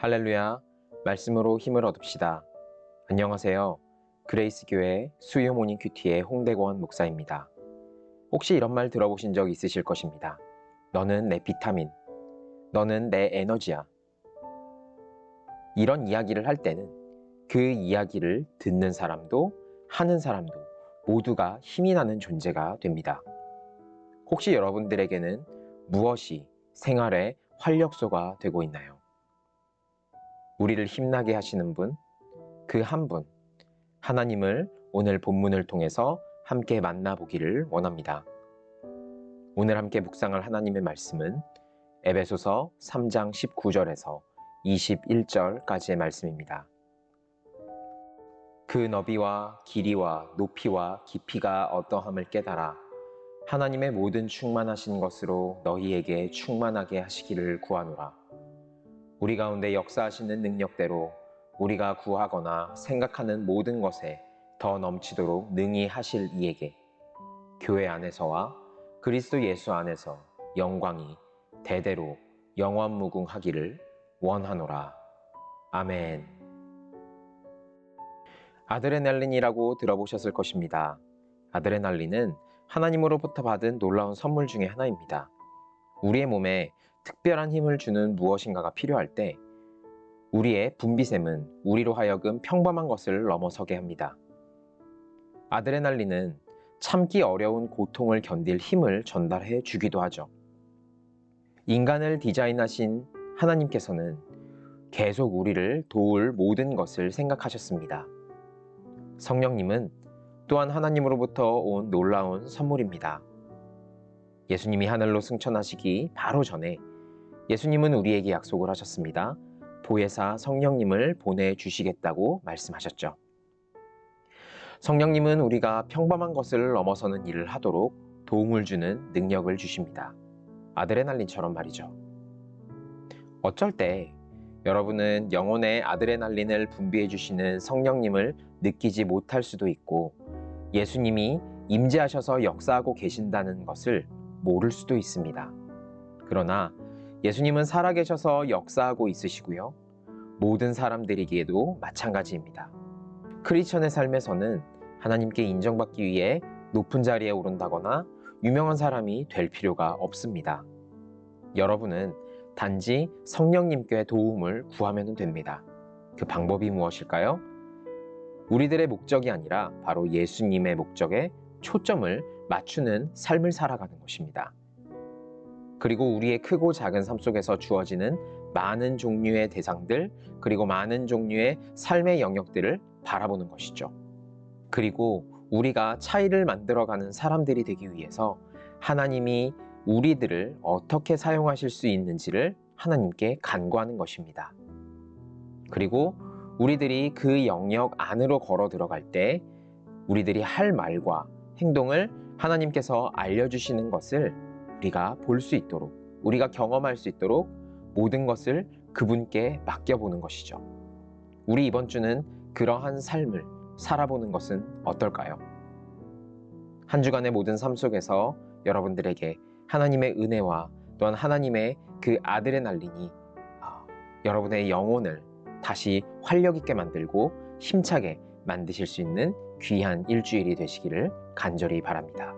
할렐루야, 말씀으로 힘을 얻읍시다. 안녕하세요. 그레이스 교회 수요 모닝 큐티의 홍대권 목사입니다. 혹시 이런 말 들어보신 적 있으실 것입니다. 너는 내 비타민, 너는 내 에너지야. 이런 이야기를 할 때는 그 이야기를 듣는 사람도 하는 사람도 모두가 힘이 나는 존재가 됩니다. 혹시 여러분들에게는 무엇이 생활의 활력소가 되고 있나요? 우리를 힘나게 하시는 분, 그 한 분, 하나님을 오늘 본문을 통해서 함께 만나보기를 원합니다. 오늘 함께 묵상할 하나님의 말씀은 에베소서 3장 19절에서 21절까지의 말씀입니다. 그 너비와 길이와 높이와 깊이가 어떠함을 깨달아 하나님의 모든 충만하신 것으로 너희에게 충만하게 하시기를 구하노라. 우리 가운데 역사하시는 능력대로 우리가 구하거나 생각하는 모든 것에 더 넘치도록 능히 하실 이에게 교회 안에서와 그리스도 예수 안에서 영광이 대대로 영원무궁하기를 원하노라. 아멘. 아드레날린이라고 들어보셨을 것입니다. 아드레날린은 하나님으로부터 받은 놀라운 선물 중의 하나입니다. 우리의 몸에 특별한 힘을 주는 무엇인가가 필요할 때 우리의 분비샘은 우리로 하여금 평범한 것을 넘어서게 합니다. 아드레날린은 참기 어려운 고통을 견딜 힘을 전달해 주기도 하죠. 인간을 디자인하신 하나님께서는 계속 우리를 도울 모든 것을 생각하셨습니다. 성령님은 또한 하나님으로부터 온 놀라운 선물입니다. 예수님이 하늘로 승천하시기 바로 전에 예수님은 우리에게 약속을 하셨습니다. 보혜사 성령님을 보내주시겠다고 말씀하셨죠. 성령님은 우리가 평범한 것을 넘어서는 일을 하도록 도움을 주는 능력을 주십니다. 아드레날린처럼 말이죠. 어쩔 때 여러분은 영혼의 아드레날린을 분비해 주시는 성령님을 느끼지 못할 수도 있고 예수님이 임재하셔서 역사하고 계신다는 것을 모를 수도 있습니다. 그러나 예수님은 살아계셔서 역사하고 있으시고요. 모든 사람들에게도 마찬가지입니다. 크리스천의 삶에서는 하나님께 인정받기 위해 높은 자리에 오른다거나 유명한 사람이 될 필요가 없습니다. 여러분은 단지 성령님께 도움을 구하면 됩니다. 그 방법이 무엇일까요? 우리들의 목적이 아니라 바로 예수님의 목적에 초점을 맞추는 삶을 살아가는 것입니다. 그리고 우리의 크고 작은 삶 속에서 주어지는 많은 종류의 대상들, 그리고 많은 종류의 삶의 영역들을 바라보는 것이죠. 그리고 우리가 차이를 만들어가는 사람들이 되기 위해서 하나님이 우리들을 어떻게 사용하실 수 있는지를 하나님께 간구하는 것입니다. 그리고 우리들이 그 영역 안으로 걸어 들어갈 때 우리들이 할 말과 행동을 하나님께서 알려주시는 것을 우리가 볼 수 있도록, 우리가 경험할 수 있도록 모든 것을 그분께 맡겨보는 것이죠. 우리 이번 주는 그러한 삶을 살아보는 것은 어떨까요? 한 주간의 모든 삶 속에서 여러분들에게 하나님의 은혜와 또한 하나님의 그 아드레날린이 어, 여러분의 영혼을 다시 활력 있게 만들고 힘차게 만드실 수 있는 귀한 일주일이 되시기를 간절히 바랍니다.